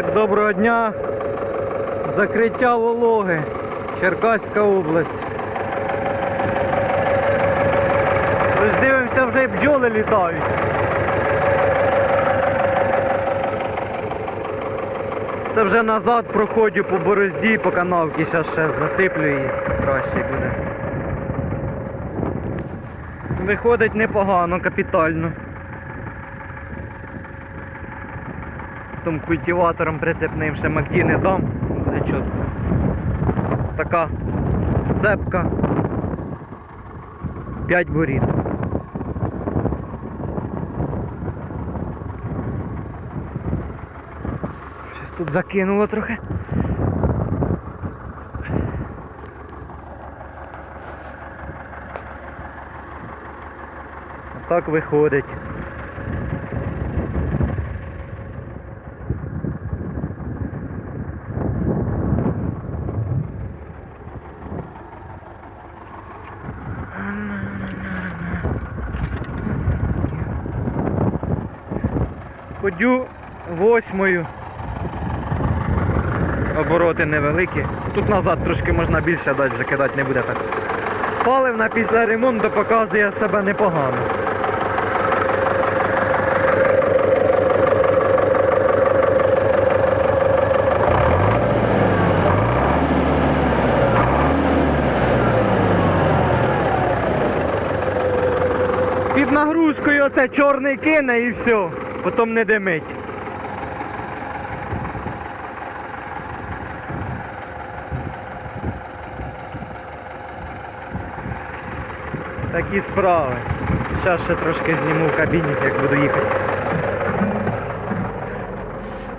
Так, доброго дня. Закриття вологи. Черкаська область. Ось дивимося, вже бджоли літають. Це вже назад проходжу по борозді, по канавці, зараз ще засиплю її. Краще буде. Виходить непогано, капітально. Потім культиватором прицепним ще макті не дам. Буде чітко. Така сцепка. 5 бурін. Щось тут закинуло трохи. Так виходить. Ходю восьмою. Обороти невеликі. Тут назад трошки можна більше дати, вже кидати не буде так. Паливна після ремонту показує себе непогано. Під нагрузкою оце чорний кине і все, потім не димить. Такі справи. Зараз ще трошки зніму в як буду їхати.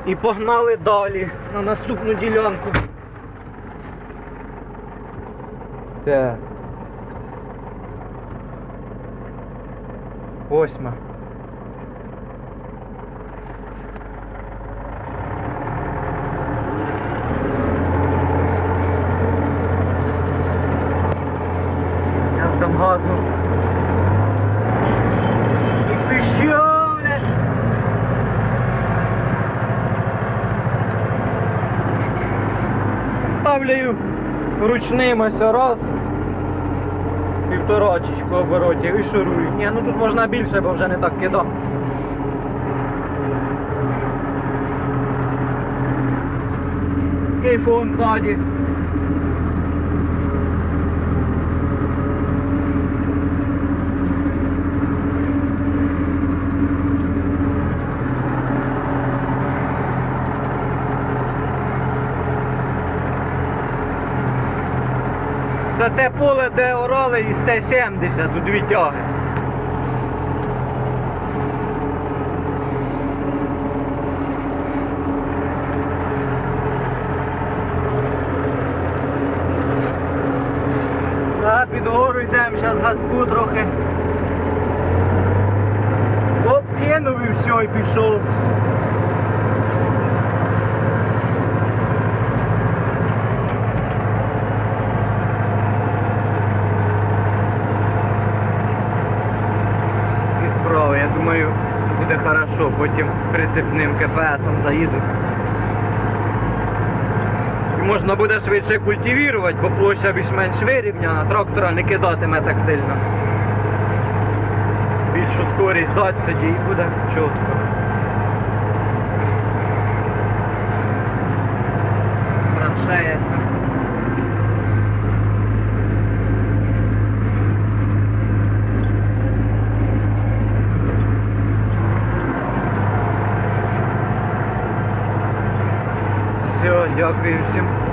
І погнали далі на наступну ділянку. Так. Восьма. Газу. І блядь. Ставляю ручним ось раз. Півторачечку оборотів і шурую. Ні, ну тут можна більше, бо вже не так кидав. Кейфон ззаді. Це те поле, де орали із Т-70, тут дві тяги. А під гору йдемо, зараз газку трохи. Оп, кинув і все, і пішов. і справи. Я думаю, буде хорошо. Потім прицепним КПСом заїду. І можна буде швидше культивувати, бо площа більш-менш вирівняна, трактора не кидатиме так сильно. Більшу скорість дати, тоді і буде чітко. Траншея. Дякую всім.